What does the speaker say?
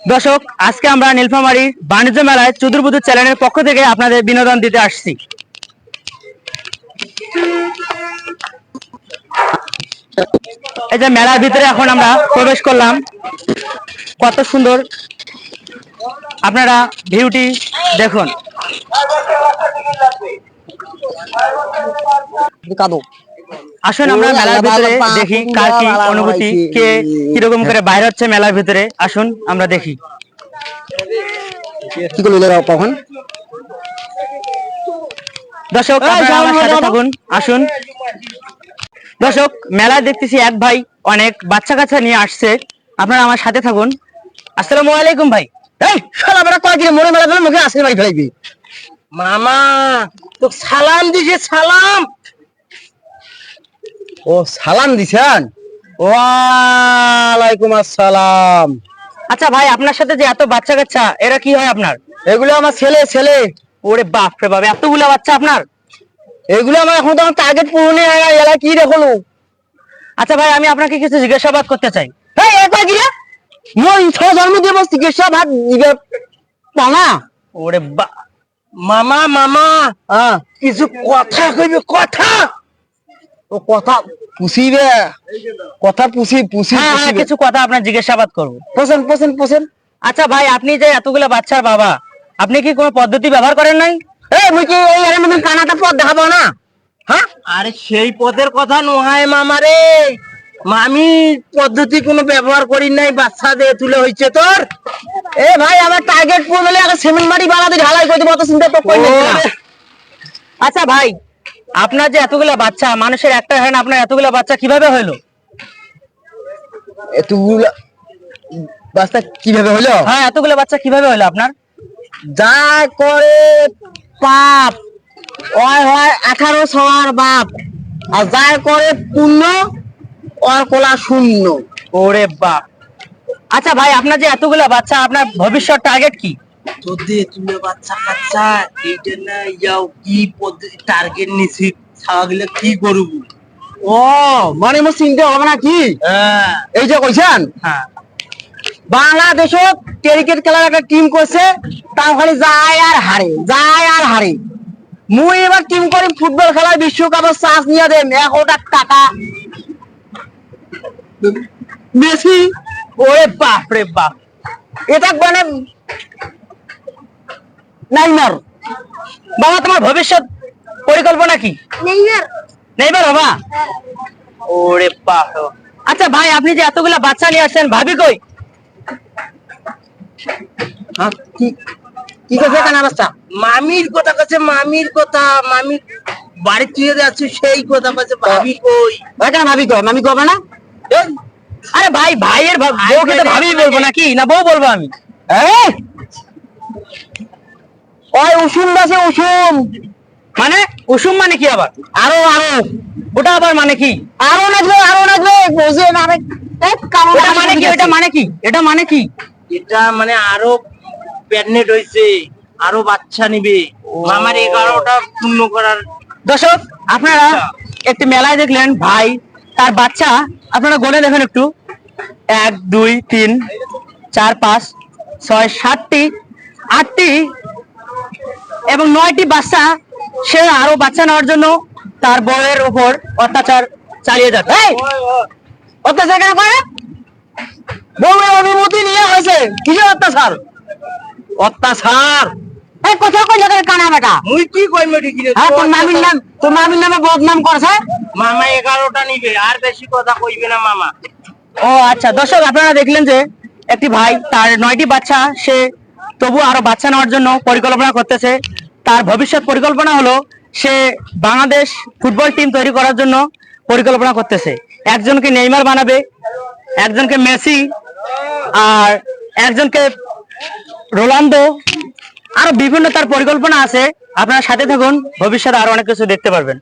দর্শক, আজকে আমরা নীলফামারী বাণিজ্য মেলায় চুদুরবুদুর চ্যানেলের পক্ষ থেকে আপনাদের বিনোদন দিতে আসছি। এই যে মেলার ভিতরে এখন আমরা প্রবেশ করলাম। কত সুন্দর। আপনারা ভিউটি দেখুন। কাদো। আসুন আমরা মেলার ভিতরে দেখি কার কি অনুভূতি কে কীরকম করে বাইরে হচ্ছে মেলার ভিতরে আসুন আমরা দেখি। কি করল এরা কখন দর্শক আপনারা আমার সাথে থাকুন আসুন। দর্শক মেলায় দেখতেছি এক ভাই অনেক বাচ্চা কাচ্চা নিয়ে আসছে। আপনারা আমার সাথে থাকুন। আসসালামু আলাইকুম ভাই। এই শালা বড় মনে মেলা দিলে মুখে আসে ভাই ফেলাইবি? মামা তো সালাম দিছে সালাম! ও সালাম দিছেন? ওয়ালাইকুম আসসালাম। আচ্ছা ভাই আপনার সাথে যে এত বাচ্চা কাচ্চা এরা কি হয় আপনার? এগুলো আমার ছেলে ছেলে। ওরে বাপ রে বাপ এতগুলা বাচ্চা আপনার? এগুলো আমার এখন তো টার্গেট পূরণই হয় না এলা কি দেখল? আচ্ছা ভাই আমি আপনাকে কিছু জিজ্ঞাসাবাদ করতে চাই। এই একবার রে মই ছ জন্ম দিব চিকিৎসা ভাত দিবে পানা ওরে বা মামা মামা। কিছু কথা কইবে কথা। ও কথা পুষিবে কথা পুষি পুষি হ্যাঁ হ্যাঁ, কিছু কথা আপনার জিজ্ঞাসাবাদ করব। পোষেন পোষেন পোষেন। আচ্ছা ভাই আপনি যে এতগুলা বাচ্চার বাবা আপনি কি কোনো পদ্ধতি ব্যবহার করেন নাই? এই মুই কি এই আরে মতন কানাটা পথ দেখাবো না? হ্যাঁ? আরে সেই পদের কথা নয় মামা রে। মামি পদ্ধতি কোনো ব্যবহার করি নাই বাচ্চা দিয়ে তুলে হইছে তোর। এ ভাই আমার টার্গেট পূরণ হলে আগে সিমেন্ট মাটি বানাতে ঢালাই করে দেবো অত চিন্তা তো না। আচ্ছা ভাই আপনার যে এতগুলা বাচ্চা মানুষের একটা হয় না আপনার এতগুলা বাচ্চা কীভাবে হলো এতগুলা বাচ্চা কীভাবে হলো হ্যাঁ এতগুলো বাচ্চা কীভাবে হলো আপনার? যা করে পাপ ওই হয় আঠারো ছয়ার বাপ আর যা করে পূর্ণ ওর কোলা শূন্য। ওরে বাপ। আচ্ছা ভাই আপনার যে এতগুলা বাচ্চা আপনার ভবিষ্যৎ টার্গেট কি? তোদের তুলে বাচ্চা কাচ্চা এইটা না যাও কি পদ্ধতি টার্গেট নিছি। ছাগলে কি করব ও মানে মোর চিন্তা হবে না কি? হ্যাঁ। এই যে কইছেন? হ্যাঁ। বাংলাদেশত ক্রিকেট খেলার একটা টিম করছে তাও খালি যায় আর হারে যায় আর হারে। মুই এবার টিম করি ফুটবল খেলায় বিশ্বকাপের চান্স নিয়ে দেন এক লাখ টাকা। মেসি? ওরে বাপ রে বাপ। এটা মানে নাইমার। বাবা তোমার ভবিষ্যৎ পরিকল্পনা কি? নেইমার। নেইবার বাবা? ওরে বাপ আচ্ছা ভাই আপনি যে এতগুলা বাচ্চা নিয়ে আসছেন ভাবি কই? হ্যাঁ, কি কি করছে কানা বাচ্চা মামির কথা কাছে মামির কথা মামি বাড়ি তুই যাচ্ছে সেই কথা কাছে ভাবি কই? ওই কেন ভাবি কয় মামি কবে না? আরে ভাই ভাইয়ের ভাব- বউকে তো ভাবি বলব নাকি না বউ বলব আমি? এই! ওই উসুম বাসে উসুম মানে? উসুম মানে কি আবার? আরও আরও। ওটা আবার মানে কি? আরও নাচবে আরও নাচবে। বুঝে না রে এই কামড় ওটা মানে কি? ওটা মানে কি? এটা মানে কি? এটা মানে আরও প্রেগনেন্ট হয়েছে আরও বাচ্চা নিবে। মামার এগারোটা পূর্ণ করার দর্শক আপনারা একটি মেলায় দেখলেন ভাই তার বাচ্চা। আপনারা গনে দেখেন একটু। এক দুই তিন চার পাঁচ ছয় সাতটি আটটি এবং নয়টি বাচ্চা সে আরও বাচ্চা নেওয়ার জন্য তার বউয়ের উপর অত্যাচার চালিয়ে যাচ্ছে। অত্যাচার কেন করে? বউয়ের অনুমতি নিয়ে হয়েছে। কিসের অত্যাচার? অত্যাচার! এই কথা কই জায়গায় কানা বেটা? মুই কি হ্যাঁ তোর মামির নাম তোর মামির নামে বদনাম করছে? মামা এগারোটা নিবে আর বেশি কথা কইবে না মামা। ও আচ্ছা দর্শক আপনারা দেখলেন যে একটি ভাই তার নয়টি বাচ্চা সে তবু আরও বাচ্চা নেওয়ার জন্য পরিকল্পনা করতেছে। তার ভবিষ্যৎ পরিকল্পনা হলো সে বাংলাদেশ ফুটবল টিম তৈরি করার জন্য পরিকল্পনা করতেছে। একজনকে নেইমার বানাবে, একজনকে মেসি আর একজনকে রোনাল্ডো আরও বিভিন্ন তার পরিকল্পনা আছে। আপনারা সাথে থাকুন, ভবিষ্যতে আরও অনেক কিছু দেখতে পারবেন।